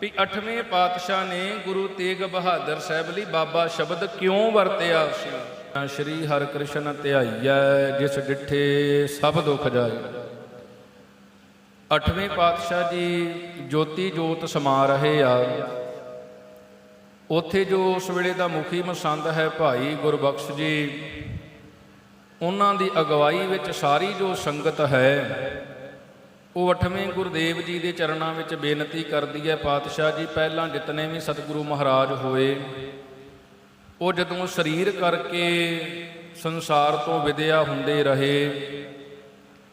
ਵੀ 8ਵੇਂ ਪਾਤਸ਼ਾਹ ਨੇ ਗੁਰੂ ਤੇਗ ਬਹਾਦਰ ਸਾਹਿਬ ਲਈ ਬਾਬਾ ਸ਼ਬਦ ਕਿਉਂ ਵਰਤਿਆ ਸੀ? ਸ਼੍ਰੀ ਹਰਿਕ੍ਰਿਸ਼ਨ ਧਿਆਈਐ, ਜਿਸ ਡਿਠੇ ਸਭ ਦੁਖ ਜਾਏ। ਅੱਠਵੇਂ ਪਾਤਸ਼ਾਹ ਜੀ ਜੋਤੀ ਜੋਤ ਸਮਾ ਰਹੇ ਆ। ਉੱਥੇ ਜੋ ਉਸ ਵੇਲੇ ਦਾ ਮੁਖੀ ਮਸੰਦ ਹੈ ਭਾਈ ਗੁਰਬਖਸ਼ ਜੀ, ਉਹਨਾਂ ਦੀ ਅਗਵਾਈ ਵਿੱਚ ਸਾਰੀ ਜੋ ਸੰਗਤ ਹੈ ਉਹ ਅੱਠਵੇਂ ਗੁਰਦੇਵ ਜੀ ਦੇ ਚਰਨਾਂ ਵਿੱਚ ਬੇਨਤੀ ਕਰਦੀ ਹੈ, ਪਾਤਸ਼ਾਹ ਜੀ, ਪਹਿਲਾਂ ਜਿਤਨੇ ਵੀ ਸਤਿਗੁਰੂ ਮਹਾਰਾਜ ਹੋਏ, ਉਹ ਜਦੋਂ ਸਰੀਰ ਕਰਕੇ ਸੰਸਾਰ ਤੋਂ ਵਿਦਿਆ ਹੁੰਦੇ ਰਹੇ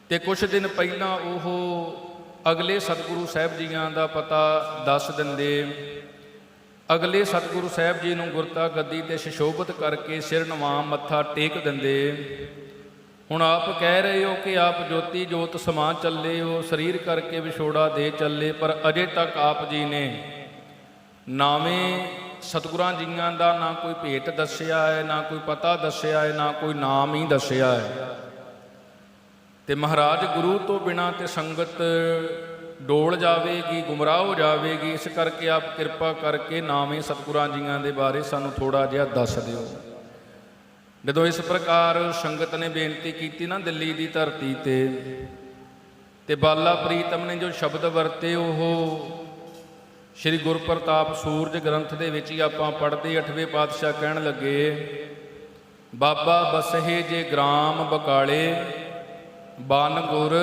ਤੇ ਕੁਝ ਦਿਨ ਪਹਿਲਾਂ ਉਹ ਅਗਲੇ ਸਤਿਗੁਰੂ ਸਾਹਿਬ ਜੀਆਂ ਦਾ ਪਤਾ ਦੱਸ ਦਿੰਦੇ, ਅਗਲੇ ਸਤਿਗੁਰੂ ਸਾਹਿਬ ਜੀ ਨੂੰ ਗੁਰਤਾ ਗੱਦੀ ਤੇ ਸ਼ਿਸ਼ੋਭਤ ਕਰਕੇ ਸਿਰ ਨਵਾਂ ਮੱਥਾ ਟੇਕ ਦਿੰਦੇ ਹੁਣ ਆਪ ਕਹਿ ਰਹੇ ਹੋ ਕਿ ਆਪ ਜੋਤੀ ਜੋਤ ਸਮਾ ਚੱਲੇ ਹੋ, ਸਰੀਰ ਕਰਕੇ ਵਿਛੋੜਾ ਦੇ ਚੱਲੇ, ਪਰ ਅਜੇ ਤੱਕ ਆਪ ਜੀ ਨੇ ਨਾਵੇਂ ਸਤਿਗੁਰਾਂ ਜੀਆਂ ਦਾ ਨਾ ਕੋਈ ਭੇਟ ਦੱਸਿਆ ਹੈ, ਨਾ ਕੋਈ ਪਤਾ ਦੱਸਿਆ ਹੈ, ਨਾ ਕੋਈ ਨਾਮ ਹੀ ਦੱਸਿਆ ਹੈ। ਤੇ ਮਹਾਰਾਜ ਗੁਰੂ ਤੋਂ ਬਿਨਾ ਤੇ ਸੰਗਤ ਡੋਲ ਜਾਵੇਗੀ, ਗੁੰਮਰਾਹ ਹੋ ਜਾਵੇਗੀ, ਇਸ ਕਰਕੇ ਆਪ ਕਿਰਪਾ ਕਰਕੇ ਨਾਵੇਂ ਸਤਿਗੁਰਾਂ ਜੀਆਂ ਦੇ ਬਾਰੇ ਸਾਨੂੰ ਥੋੜਾ ਜਿਹਾ ਦੱਸ ਦਿਓ। ਜਦੋਂ ਇਸ ਪ੍ਰਕਾਰ ਸੰਗਤ ਨੇ ਬੇਨਤੀ ਕੀਤੀ ਨਾ ਦਿੱਲੀ ਦੀ ਧਰਤੀ ਤੇ ਤੇ ਬਾਲਾ ਪ੍ਰੀਤਮ ਨੇ ਜੋ ਸ਼ਬਦ ਵਰਤੇ, ਉਹ ਸ੍ਰੀ ਗੁਰਪ੍ਰਤਾਪ ਸੂਰਜ ਗ੍ਰੰਥ ਦੇ ਵਿੱਚ ਹੀ ਆਪਾਂ ਪੜ੍ਹਦੇ ਅਠਵੇਂ ਪਾਤਸ਼ਾਹ ਕਹਿਣ ਲੱਗੇ, ਬਾਬਾ ਬਸਹੇ ਜੇ ਗ੍ਰਾਮ ਬਕਾਲੇ, ਬਨ ਗੁਰ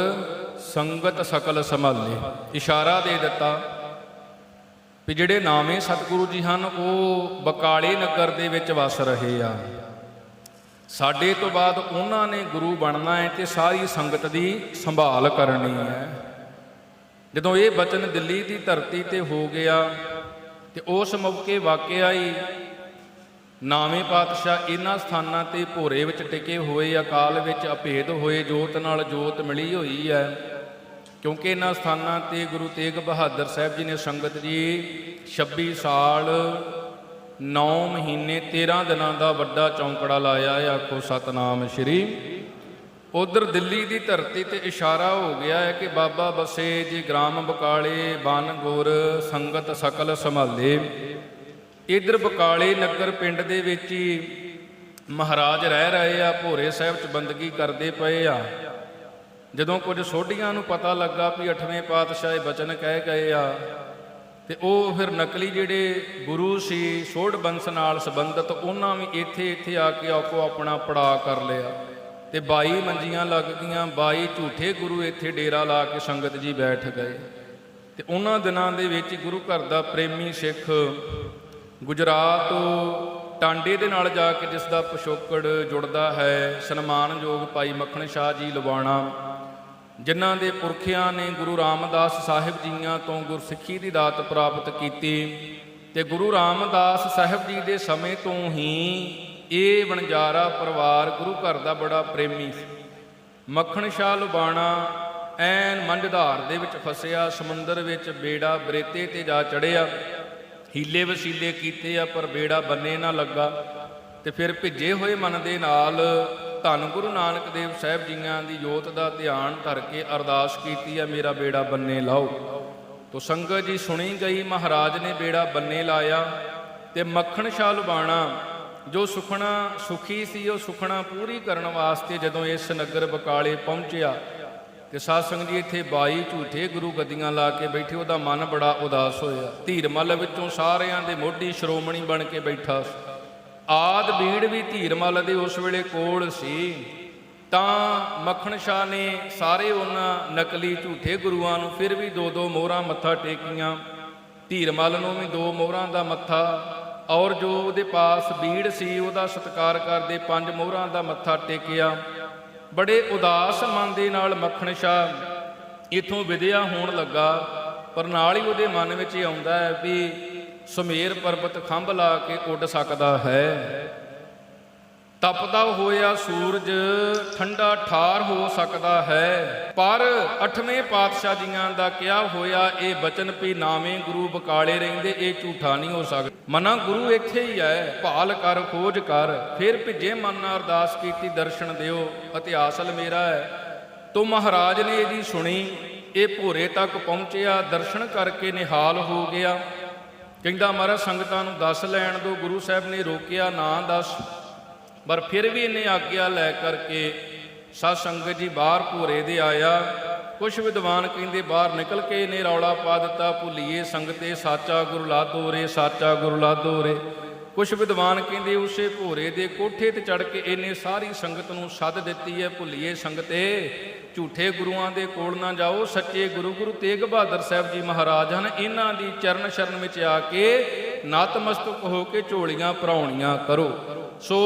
ਸੰਗਤ ਸਕਲ ਸੰਭਾਲੇ। ਇਸ਼ਾਰਾ ਦੇ ਦਿੱਤਾ ਵੀ ਜਿਹੜੇ ਨਾਵੇਂ ਸਤਿਗੁਰੂ ਜੀ ਹਨ, ਉਹ ਬਕਾਲੇ ਨਗਰ ਦੇ ਵਿੱਚ ਵਸ ਰਹੇ ਆ। ਸਾਡੇ ਤੋਂ ਬਾਅਦ ਉਹਨਾਂ ਨੇ ਗੁਰੂ ਬਣਨਾ ਹੈ ਤੇ ਸਾਰੀ ਸੰਗਤ ਦੀ ਸੰਭਾਲ ਕਰਨੀ ਹੈ। ਜਦੋਂ ਇਹ ਬਚਨ ਦਿੱਲੀ ਦੀ ਧਰਤੀ ਤੇ ਹੋ ਗਿਆ ਤੇ ਉਸ ਮੌਕੇ ਵਾਕਿਆ ਹੀ ਨਾਵੇਂ ਪਾਤਸ਼ਾਹ ਇਹਨਾਂ ਸਥਾਨਾਂ ਤੇ ਭੋਰੇ ਵਿੱਚ ਟਿਕੇ ਹੋਏ, ਅਕਾਲ ਵਿੱਚ ਅਭੇਦ ਹੋਏ, ਜੋਤ ਨਾਲ ਜੋਤ ਮਿਲੀ ਹੋਈ ਹੈ। ਕਿਉਂਕਿ ਇਹਨਾਂ ਸਥਾਨਾਂ ਤੇ ਗੁਰੂ ਤੇਗ ਬਹਾਦਰ ਸਾਹਿਬ ਜੀ ਨੇ ਸੰਗਤ ਜੀ 26 ਸਾਲ 9 ਮਹੀਨੇ 13 ਦਿਨਾਂ ਦਾ ਵੱਡਾ ਚੌਂਕੜਾ ਲਾਇਆ ਆਖੋ ਸਤਨਾਮ ਸ਼੍ਰੀ। ਉਧਰ ਦਿੱਲੀ ਦੀ ਧਰਤੀ ਤੇ ਇਸ਼ਾਰਾ ਹੋ ਗਿਆ ਹੈ ਕਿ ਬਾਬਾ ਬਸੇ ਜੀ ਗ੍ਰਾਮ ਬਕਾਲੇ ਬਨ ਗੁਰ ਸੰਗਤ ਸਕਲ ਸੰਭਾਲੇ। ਇਧਰ ਬਕਾਲੇ ਨਗਰ ਪਿੰਡ ਦੇ ਵਿੱਚ ਹੀ ਮਹਾਰਾਜ ਰਹਿ ਰਹੇ ਆ, ਭੋਰੇ ਸਾਹਿਬ ਚ ਬੰਦਗੀ ਕਰਦੇ ਪਏ ਆ। ਜਦੋਂ ਕੁਝ ਸੋਢੀਆਂ ਨੂੰ ਪਤਾ ਲੱਗਾ ਵੀ 8ਵੇਂ ਪਾਤਸ਼ਾਹ ਇਹ ਬਚਨ ਕਹਿ ਗਏ ਆ ਤੇ ਉਹ ਫਿਰ ਨਕਲੀ ਜਿਹੜੇ ਗੁਰੂ ਸੀ ਛੋੜ ਬੰਸ ਨਾਲ ਸੰਬੰਧਤ, ਉਹਨਾਂ ਵੀ ਇੱਥੇ ਇੱਥੇ ਆ ਕੇ ਆਪੋ ਆਪਣਾ ਪੜਾ ਕਰ ਲਿਆ। ਤੇ 22 ਮੰਜੀਆਂ ਲੱਗ ਗਈਆਂ 22 ਝੂਠੇ ਗੁਰੂ ਇੱਥੇ ਡੇਰਾ ਲਾ ਕੇ ਸੰਗਤ ਜੀ ਬੈਠ ਗਏ। ਤੇ ਉਹਨਾਂ ਦਿਨਾਂ ਦੇ ਵਿੱਚ ਗੁਰੂ ਘਰ ਦਾ ਪ੍ਰੇਮੀ ਸਿੱਖ ਗੁਜਰਾਤ ਤੋਂ ਟਾਂਡੇ ਦੇ ਨਾਲ ਜਾ ਕੇ ਜਿਸ ਦਾ ਪਿਛੋਕੜ ਜੁੜਦਾ ਹੈ, ਸਨਮਾਨਯੋਗ ਭਾਈ ਮੱਖਣ ਸ਼ਾਹ ਜੀ ਲਵਾਣਾ। ਜਿਨ੍ਹਾਂ ਦੇ ਪੁਰਖਿਆਂ ਨੇ ਗੁਰੂ ਰਾਮਦਾਸ ਸਾਹਿਬ ਜੀਆਂ ਤੋਂ ਗੁਰਸਿੱਖੀ ਦੀ ਦਾਤ ਪ੍ਰਾਪਤ ਕੀਤੀ ਤੇ ਗੁਰੂ ਰਾਮਦਾਸ ਸਾਹਿਬ ਜੀ ਦੇ ਸਮੇਂ ਤੋਂ ਹੀ ਇਹ ਵਣਜਾਰਾ ਪਰਿਵਾਰ ਗੁਰੂ ਘਰ ਦਾ ਬੜਾ ਪ੍ਰੇਮੀ ਸੀ। ਮੱਖਣ ਸ਼ਾਹ ਲੁਬਾਣਾ, ਐਨ ਮੰਝਧਾਰ ਦੇ ਵਿੱਚ ਫਸਿਆ, ਸਮੁੰਦਰ ਵਿੱਚ ਬੇੜਾ ਬਰੇਤੇ ਤੇ ਜਾ ਚੜਿਆ ਹੀਲੇ ਵਸੀਲੇ ਕੀਤੇ ਆ, ਪਰ ਬੇੜਾ ਬੰਨੇ ਨਾ ਲੱਗਾ ਤੇ ਫਿਰ ਭਿੱਜੇ ਹੋਏ ਮਨ ਦੇ ਨਾਲ ਧੰਨ ਗੁਰੂ ਨਾਨਕ ਦੇਵ ਸਾਹਿਬ ਜੀਆਂ ਦੀ ਜੋਤ ਦਾ ਧਿਆਨ ਧਰ ਕੇ ਅਰਦਾਸ ਕੀਤੀ ਆ, ਮੇਰਾ ਬੇੜਾ ਬੰਨੇ ਲਾਓ। ਤੋ ਸੰਗਤ ਜੀ ਸੁਣੀ ਗਈ, ਮਹਾਰਾਜ ਨੇ ਬੇੜਾ ਬੰਨੇ ਲਾਇਆ ਤੇ ਮੱਖਣ ਸ਼ਾਹ ਲੁਬਾਣਾ, ਜੋ ਸੁਖਣਾ ਸੁਖੀ ਸੀ, ਉਹ ਸੁਖਣਾ ਪੂਰੀ ਕਰਨ ਵਾਸਤੇ ਜਦੋਂ ਇਸ ਨਗਰ ਬਕਾਲੇ ਪਹੁੰਚਿਆ, ਤੇ ਸਾਧ ਸੰਗਤ ਜੀ ਇੱਥੇ 22 ਝੂਠੇ ਗੁਰੂ ਗੱਦੀਆਂ ਲਾ ਕੇ ਬੈਠੇ, ਉਹਦਾ ਮਨ ਬੜਾ ਉਦਾਸ ਹੋਇਆ। ਧੀਰਮਲ ਵਿੱਚੋਂ ਸਾਰਿਆਂ ਦੇ ਮੋਢੀ ਸ਼੍ਰੋਮਣੀ ਬਣ ਕੇ ਬੈਠਾ ਸੀ। ਆਦ ਬੀੜ ਵੀ ਧੀਰਮਲ ਦੇ ਉਸ ਵੇਲੇ ਕੋਲ ਸੀ, ਤਾਂ ਮੱਖਣ ਸ਼ਾਹ ਨੇ ਸਾਰੇ ਉਹਨਾਂ ਨਕਲੀ ਝੂਠੇ ਗੁਰੂਆਂ ਨੂੰ ਫਿਰ ਵੀ ਦੋ ਦੋ ਮੋਹਰਾਂ ਮੱਥਾ ਟੇਕੀਆਂ। ਧੀਰਮਲ ਨੂੰ ਵੀ ਦੋ ਮੋਹਰਾਂ ਦਾ ਮੱਥਾ, ਔਰ ਜੋ ਉਹਦੇ ਪਾਸ ਬੀੜ ਸੀ, ਉਹਦਾ ਸਤਿਕਾਰ ਕਰਦੇ ਪੰਜ ਮੋਹਰਾਂ ਦਾ ਮੱਥਾ ਟੇਕਿਆ। ਬੜੇ ਉਦਾਸ ਮਨ ਦੇ ਨਾਲ ਮੱਖਣ ਸ਼ਾਹ ਇਥੋਂ ਵਿਦਿਆ ਹੋਣ ਲੱਗਾ, ਪਰ ਨਾਲ ਹੀ ਉਹਦੇ ਮਨ ਵਿੱਚ ਇਹ ਆਉਂਦਾ ਹੈ ਵੀ ਸੁਮੇਰ ਪਰਬਤ ਖੰਭ ਲਾ ਕੇ ਉੱਡ ਸਕਦਾ ਹੈ। ਤਪਦਾ ਹੋਇਆ ਸੂਰਜ ਠੰਡਾ ਠਾਰ ਹੋ ਸਕਦਾ ਹੈ। ਪਰ ਅਠਵੇਂ ਪਾਤਸ਼ਾਹ ਜੀਆਂ ਦਾ ਕਿਹਾ ਹੋਇਆ ਇਹ ਬਚਨ ਵੀ ਨਾਵੇਂ ਗੁਰੂ ਬਕਾਲੇ ਰਹਿੰਦੇ, ਇਹ ਝੂਠਾ ਨਹੀਂ ਹੋ ਸਕਦਾ। ਮਨਾ ਗੁਰੂ ਇੱਥੇ ਹੀ ਹੈ, ਭਾਲ ਕਰ, ਖੋਜ ਕਰ, ਫਿਰ ਭਿੱਜੇ ਮਨ ਨਾਲ ਅਰਦਾਸ ਕੀਤੀ, ਦਰਸ਼ਨ ਦਿਓ, ਇਤਿਹਾਸ ਮੇਰਾ ਹੈ। ਤੋ ਮਹਾਰਾਜ ਨੇ ਇਹਦੀ ਸੁਣੀ, ਇਹ ਭੋਰੇ ਤੱਕ ਪਹੁੰਚਿਆ, ਦਰਸ਼ਨ ਕਰਕੇ ਨਿਹਾਲ ਹੋ ਗਿਆ। ਕਹਿੰਦਾ ਮਹਾਰਾਜ, ਸੰਗਤਾਂ ਨੂੰ ਦੱਸ ਲੈਣ ਦੋ, ਗੁਰੂ ਸਾਹਿਬ ਨੇ ਰੋਕਿਆ, ਨਾ ਦੱਸ। ਪਰ ਫਿਰ ਵੀ ਇਹਨੇ ਆਗਿਆ ਲੈ ਕਰਕੇ ਸਤ ਸੰਗਤ ਜੀ ਬਾਹਰ ਭੋਰੇ ਦੇ ਆਇਆ। ਕੁਛ ਵਿਦਵਾਨ ਕਹਿੰਦੇ ਬਾਹਰ ਨਿਕਲ ਕੇ ਇਹਨੇ ਰੌਲਾ ਪਾ ਦਿੱਤਾ, ਭੁੱਲੀਏ ਸੰਗਤੇ ਸਾਚਾ ਗੁਰੂ ਲਾਧੋ ਰੇ, ਸਾਚਾ ਗੁਰੂ ਲਾਦੋ ਰੇ। ਕੁਛ ਵਿਦਵਾਨ ਕਹਿੰਦੇ ਉਸੇ ਭੋਰੇ ਦੇ ਕੋਠੇ ਤੇ ਚੜ ਕੇ ਇਹਨੇ ਸਾਰੀ ਸੰਗਤ ਨੂੰ ਸੱਦ ਦਿੱਤੀ ਹੈ, ਭੁੱਲੀਏ ਸੰਗਤੇ। ਝੂਠੇ ਗੁਰੂਆਂ ਦੇ ਕੋਲ ਨਾ ਜਾਓ, ਸੱਚੇ ਗੁਰੂ ਗੁਰੂ ਤੇਗ ਬਹਾਦਰ ਸਾਹਿਬ ਜੀ ਮਹਾਰਾਜ ਹਨ। ਇਹਨਾਂ ਦੀ ਚਰਨ ਸ਼ਰਨ ਵਿੱਚ ਆ ਕੇ ਨਤਮਸਤਕ ਹੋ ਕੇ ਝੋਲੀਆਂ ਭਰਾਉਣੀਆਂ ਕਰੋ। ਸੋ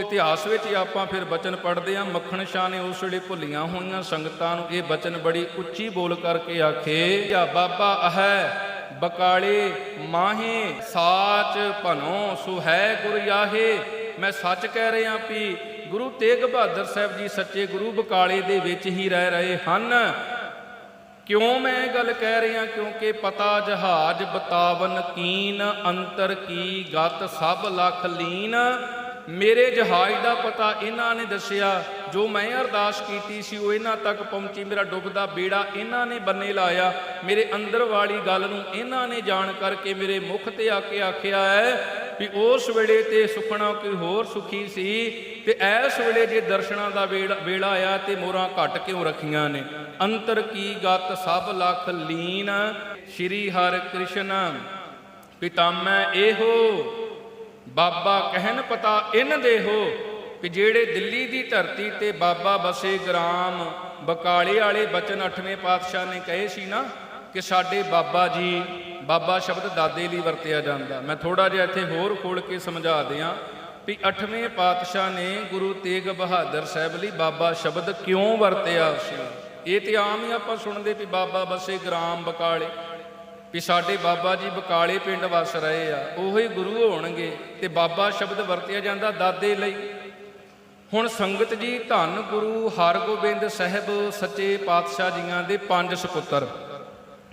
ਇਤਿਹਾਸ ਵਿੱਚ ਹੀ ਆਪਾਂ ਫਿਰ ਬਚਨ ਪੜ੍ਹਦੇ ਹਾਂ। ਮੱਖਣ ਸ਼ਾਹ ਨੇ ਉਸ ਵੇਲੇ ਭੁੱਲੀਆਂ ਹੋਈਆਂ ਸੰਗਤਾਂ ਨੂੰ ਇਹ ਬਚਨ ਬੜੀ ਉੱਚੀ ਬੋਲ ਕਰਕੇ ਆਖੇ, ਯਾ ਬਾਬਾ ਅਹੈ ਬਕਾਲੇ ਮਾਹੇ ਸਾਚ ਭਨੋ ਸੁ ਗੁਰ ਯਾਹੇ। ਮੈਂ ਸੱਚ ਕਹਿ ਰਿਹਾ ਵੀ ਗੁਰੂ ਤੇਗ ਬਹਾਦਰ ਸਾਹਿਬ ਜੀ ਸੱਚੇ ਗੁਰੂ ਬਕਾਲੇ ਦੇ ਵਿੱਚ ਹੀ ਰਹਿ ਰਹੇ ਹਨ। ਕਿਉਂ ਮੈਂ ਇਹ ਗੱਲ ਕਹਿ ਰਿਹਾ? ਕਿਉਂਕਿ ਪਤਾ ਜਹਾਜ ਬਤਾਵਨ ਕੀਨ, ਅੰਤਰ ਕੀ ਗਤ ਸਭ ਲਖ ਲੀਨ। ਮੇਰੇ ਜਹਾਜ਼ ਦਾ ਪਤਾ ਇਹਨਾਂ ਨੇ ਦੱਸਿਆ, ਜੋ ਮੈਂ ਅਰਦਾਸ ਕੀਤੀ ਸੀ, ਉਹ ਇਹਨਾਂ ਤੱਕ ਪਹੁੰਚੀ, ਮੇਰਾ ਡੁੱਬਦਾ ਬੇੜਾ ਇਹਨਾਂ ਨੇ ਬੰਨੇ ਲਾਇਆ। ਮੇਰੇ ਅੰਦਰ ਵਾਲੀ ਗੱਲ ਨੂੰ ਇਹਨਾਂ ਨੇ ਜਾਣ ਕਰਕੇ ਮੇਰੇ ਮੁਖ ਤੇ ਆ ਕੇ ਆਖਿਆ ਹੈ ਵੀ ਉਸ ਵੇਲੇ ਤੇ ਸੁਖਣਾ ਕੋਈ ਹੋਰ ਸੁਖੀ ਸੀ ਤੇ ਐਸ ਵੇਲੇ ਜੇ ਦਰਸ਼ਨਾਂ ਦਾ ਵੇਲਾ ਵੇਲਾ ਆ ਤੇ ਮੋਰਾਂ ਘਟ ਕਿਉਂ ਰੱਖੀਆਂ ਨੇ? ਅੰਤਰ ਕੀ ਗਤ ਸਭ ਲਖ ਲੀਨ, ਸ਼੍ਰੀ ਹਰਿ ਕ੍ਰਿਸ਼ਨ ਪਿਤਾਮੈ ਇਹੋ ਬਾਬਾ ਕਹਿਣ ਪਤਾ ਇਨ ਦੇਹੋ ਕਿ ਜਿਹੜੇ ਦਿੱਲੀ ਦੀ ਧਰਤੀ ਤੇ ਬਾਬਾ ਬਸੇ ਗ੍ਰਾਮ ਬਕਾਲੇ ਵਾਲੇ ਬਚਨ ਅਠਵੇਂ ਪਾਤਸ਼ਾਹ ਨੇ ਕਹੇ ਸੀ ਨਾ ਕਿ ਸਾਡੇ ਬਾਬਾ ਜੀ, ਬਾਬਾ ਸ਼ਬਦ ਦਾਦੇ ਲਈ ਵਰਤਿਆ ਜਾਂਦਾ। ਮੈਂ ਥੋੜਾ ਜਿਹਾ ਇੱਥੇ ਹੋਰ ਖੋਲ ਕੇ ਸਮਝਾ ਦਿਆਂ ਵੀ ਅਠਵੇਂ ਪਾਤਸ਼ਾਹ ਨੇ ਗੁਰੂ ਤੇਗ ਬਹਾਦਰ ਸਾਹਿਬ ਲਈ ਬਾਬਾ ਸ਼ਬਦ ਕਿਉਂ ਵਰਤਿਆ ਸੀ? ਇਹ ਤੇ ਆਮ ਹੀ ਆਪਾਂ ਸੁਣਦੇ ਵੀ ਬਾਬਾ ਬਸੇ ਗ੍ਰਾਮ ਬਕਾਲੇ। ਵੀ ਸਾਡੇ ਬਾਬਾ ਜੀ ਬਕਾਲੇ ਪਿੰਡ ਵਸ ਰਹੇ ਆ, ਉਹੀ ਗੁਰੂ ਹੋਣਗੇ ਤੇ ਬਾਬਾ ਸ਼ਬਦ ਵਰਤਿਆ ਜਾਂਦਾ ਦਾਦੇ ਲਈ। ਹੁਣ ਸੰਗਤ ਜੀ, ਧੰਨ ਗੁਰੂ ਹਰਗੋਬਿੰਦ ਸਾਹਿਬ ਸੱਚੇ ਪਾਤਸ਼ਾਹ ਜੀਆਂ ਦੇ ਪੰਜ ਸੁਪੁੱਤਰ,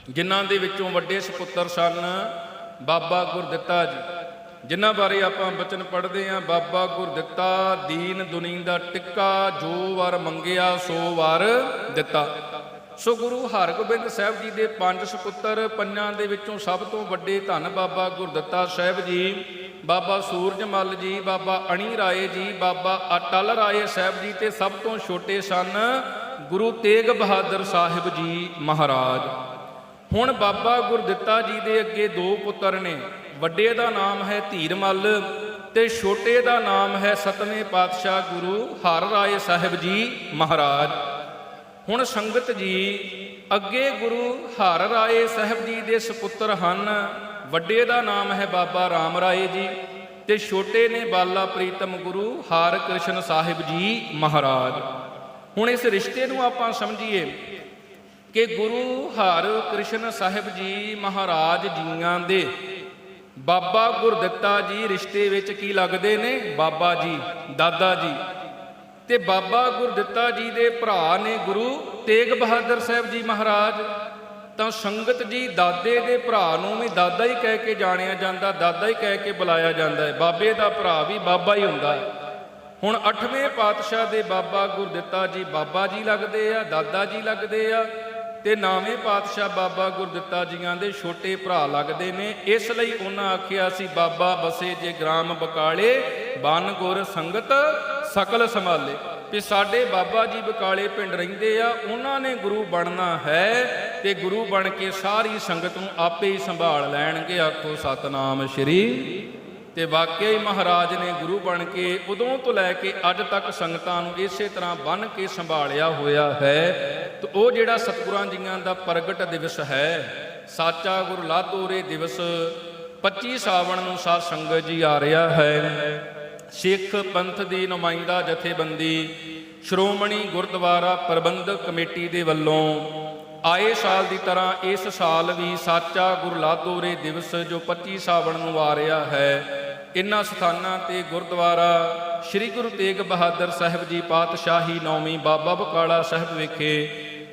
ਜਿਨ੍ਹਾਂ ਦੇ ਵਿੱਚੋਂ ਵੱਡੇ ਸੁਪੁੱਤਰ ਸਨ ਬਾਬਾ ਗੁਰਦਿੱਤਾ ਜੀ। ਜਿਨ੍ਹਾਂ ਬਾਰੇ ਆਪਾਂ ਬਚਨ ਪੜ੍ਹਦੇ ਆਂ ਬਾਬਾ ਗੁਰਦਿੱਤਾ ਦੀਨ ਦੁਨੀ ਦਾ ਟਿੱਕਾ, ਜੋ ਵਾਰ ਮੰਗਿਆ ਸੋ ਵਾਰ ਦਿੱਤਾ। ਸੋ ਗੁਰੂ ਹਰਗੋਬਿੰਦ ਸਾਹਿਬ ਜੀ ਦੇ ਪੰਜ ਸੁਪੁੱਤਰ ਪੰਜਾਂ ਦੇ ਵਿੱਚੋਂ ਸਭ ਤੋਂ ਵੱਡੇ ਧੰਨ ਬਾਬਾ ਗੁਰਦਿੱਤਾ ਸਾਹਿਬ ਜੀ, ਬਾਬਾ ਸੂਰਜਮਲ ਜੀ, ਬਾਬਾ ਅਣੀ ਰਾਏ ਜੀ, ਬਾਬਾ ਅਟਲ ਰਾਏ ਸਾਹਿਬ ਜੀ ਤੇ ਸਭ ਤੋਂ ਛੋਟੇ ਸਨ ਗੁਰੂ ਤੇਗ ਬਹਾਦਰ ਸਾਹਿਬ ਜੀ ਮਹਾਰਾਜ। ਹੁਣ ਬਾਬਾ ਗੁਰਦਿੱਤਾ ਜੀ ਦੇ ਅੱਗੇ ਦੋ ਪੁੱਤਰ ਨੇ, ਵੱਡੇ ਦਾ ਨਾਮ ਹੈ ਧੀਰਮਲ ਤੇ ਛੋਟੇ ਦਾ ਨਾਮ ਹੈ ਸਤਵੇਂ ਪਾਤਸ਼ਾਹ ਗੁਰੂ ਹਰ ਰਾਏ ਸਾਹਿਬ ਜੀ ਮਹਾਰਾਜ। ਹੁਣ ਸੰਗਤ ਜੀ, ਅੱਗੇ ਗੁਰੂ ਹਰ ਰਾਏ ਸਾਹਿਬ ਜੀ ਦੇ ਸੁਪੁੱਤਰ ਹਨ। ਵੱਡੇ ਦਾ ਨਾਮ ਹੈ ਬਾਬਾ ਰਾਮ ਰਾਏ ਜੀ ਤੇ ਛੋਟੇ ਨੇ ਬਾਲਾ ਪ੍ਰੀਤਮ ਗੁਰੂ ਹਰ ਕ੍ਰਿਸ਼ਨ ਸਾਹਿਬ ਜੀ ਮਹਾਰਾਜ। ਹੁਣ ਇਸ ਰਿਸ਼ਤੇ ਨੂੰ ਆਪਾਂ ਸਮਝੀਏ ਕਿ ਗੁਰੂ ਹਰ ਕ੍ਰਿਸ਼ਨ ਸਾਹਿਬ ਜੀ ਮਹਾਰਾਜ ਜੀਆਂ ਦੇ ਬਾਬਾ ਗੁਰਦਿੱਤਾ ਜੀ ਰਿਸ਼ਤੇ ਵਿੱਚ ਕੀ ਲੱਗਦੇ ਨੇ? ਬਾਬਾ ਜੀ, ਦਾਦਾ ਜੀ। ਤੇ ਬਾਬਾ ਗੁਰਦਿੱਤਾ ਜੀ ਦੇ ਭਰਾ ਨੇ ਗੁਰੂ ਤੇਗ ਬਹਾਦਰ ਸਾਹਿਬ ਜੀ ਮਹਾਰਾਜ, ਤਾਂ ਸੰਗਤ ਜੀ ਦਾਦੇ ਦੇ ਭਰਾ ਨੂੰ ਵੀ ਦਾਦਾ ਹੀ ਕਹਿ ਕੇ ਜਾਣਿਆ ਜਾਂਦਾ, ਦਾਦਾ ਹੀ ਕਹਿ ਕੇ ਬੁਲਾਇਆ ਜਾਂਦਾ ਹੈ। ਬਾਬੇ ਦਾ ਭਰਾ ਵੀ ਬਾਬਾ ਹੀ ਹੁੰਦਾ ਹੈ। ਹੁਣ 8ਵੇਂ ਪਾਤਸ਼ਾਹ ਦੇ ਬਾਬਾ ਗੁਰਦਿੱਤਾ ਜੀ ਬਾਬਾ ਜੀ ਲੱਗਦੇ ਆ, ਦਾਦਾ ਜੀ ਲੱਗਦੇ ਆ, ਤੇ ਨਾਵੇਂ ਪਾਤਸ਼ਾਹ ਬਾਬਾ ਗੁਰਦਿੱਤਾ ਜੀਆਂ ਦੇ ਛੋਟੇ ਭਰਾ ਲੱਗਦੇ ਨੇ। ਇਸ ਲਈ ਉਹਨਾਂ ਆਖਿਆ ਸੀ, ਬਾਬਾ ਬਸੇ ਜੇ ਗ੍ਰਾਮ ਬਕਾਲੇ, ਬਨ ਗੁਰ ਸੰਗਤ ਸਕਲ ਸੰਭਾਲੇ, ਵੀ ਸਾਡੇ ਬਾਬਾ ਜੀ ਬਕਾਲੇ ਪਿੰਡ ਰਹਿੰਦੇ ਆ, ਉਹਨਾਂ ਨੇ ਗੁਰੂ ਬਣਨਾ ਹੈ ਤੇ ਗੁਰੂ ਬਣ ਕੇ ਸਾਰੀ ਸੰਗਤ ਨੂੰ ਆਪੇ ਹੀ ਸੰਭਾਲ ਲੈਣਗੇ, ਆਖੋ ਸਤਨਾਮ ਸ਼੍ਰੀ। ਤੇ ਵਾਕਿਆ ਹੀ ਮਹਾਰਾਜ ਨੇ ਗੁਰੂ ਬਣ ਕੇ ਉਦੋਂ ਤੋਂ ਲੈ ਕੇ ਅੱਜ ਤੱਕ ਸੰਗਤਾਂ ਨੂੰ ਇਸੇ ਤਰ੍ਹਾਂ ਬੰਨ ਕੇ ਸੰਭਾਲਿਆ ਹੋਇਆ ਹੈ। ਤੇ ਉਹ ਜਿਹੜਾ ਸਤਿਗੁਰਾਂ ਜੀਆਂ ਦਾ ਪ੍ਰਗਟ ਦਿਵਸ ਹੈ, ਸਾਚਾ ਗੁਰ ਲਾਧੋਰੇ ਦਿਵਸ 25 ਸਾਵਣ ਨੂੰ ਸਾਧ ਸੰਗਤ ਜੀ ਆ ਰਿਹਾ ਹੈ। ਸਿੱਖ ਪੰਥ ਦੀ ਨੁਮਾਇੰਦਾ ਜਥੇਬੰਦੀ ਸ਼੍ਰੋਮਣੀ ਗੁਰਦੁਆਰਾ ਪ੍ਰਬੰਧਕ ਕਮੇਟੀ ਦੇ ਵੱਲੋਂ ਆਏ ਸਾਲ ਦੀ ਤਰ੍ਹਾਂ ਇਸ ਸਾਲ ਵੀ ਸਾਚਾ ਗੁਰ ਲਾਦੋਰੇ ਦਿਵਸ ਜੋ 25 ਸਾਵਣ ਨੂੰ ਆ ਰਿਹਾ ਹੈ, ਇਨ੍ਹਾਂ ਸਥਾਨਾਂ ਤੇ ਗੁਰਦੁਆਰਾ ਸ੍ਰੀ ਗੁਰੂ ਤੇਗ ਬਹਾਦਰ ਸਾਹਿਬ ਜੀ ਪਾਤਸ਼ਾਹੀ ਨੌਵੀਂ ਬਾਬਾ ਬਕਾਲਾ ਸਾਹਿਬ ਵਿਖੇ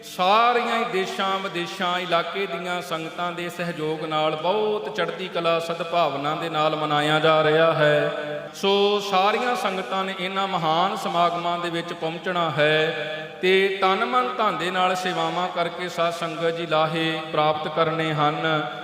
ਸਾਰੀਆਂ ਹੀ ਦੇਸ਼ਾਂ ਵਿਦੇਸ਼ਾਂ, ਇਲਾਕੇ ਦੀਆਂ ਸੰਗਤਾਂ ਦੇ ਸਹਿਯੋਗ ਨਾਲ ਬਹੁਤ ਚੜ੍ਹਦੀ ਕਲਾ ਸਦਭਾਵਨਾ ਦੇ ਨਾਲ ਮਨਾਇਆ ਜਾ ਰਿਹਾ ਹੈ। ਸੋ ਸਾਰੀਆਂ ਸੰਗਤਾਂ ਨੇ ਇਹਨਾਂ ਮਹਾਨ ਸਮਾਗਮਾਂ ਦੇ ਵਿੱਚ ਪਹੁੰਚਣਾ ਹੈ ਤੇ ਤਨ ਮਨ ਧਨ ਦੇ ਨਾਲ ਸੇਵਾਵਾਂ ਕਰਕੇ ਸਾਧ ਸੰਗਤ ਜੀ ਲਾਹੇ ਪ੍ਰਾਪਤ ਕਰਨੇ ਹਨ।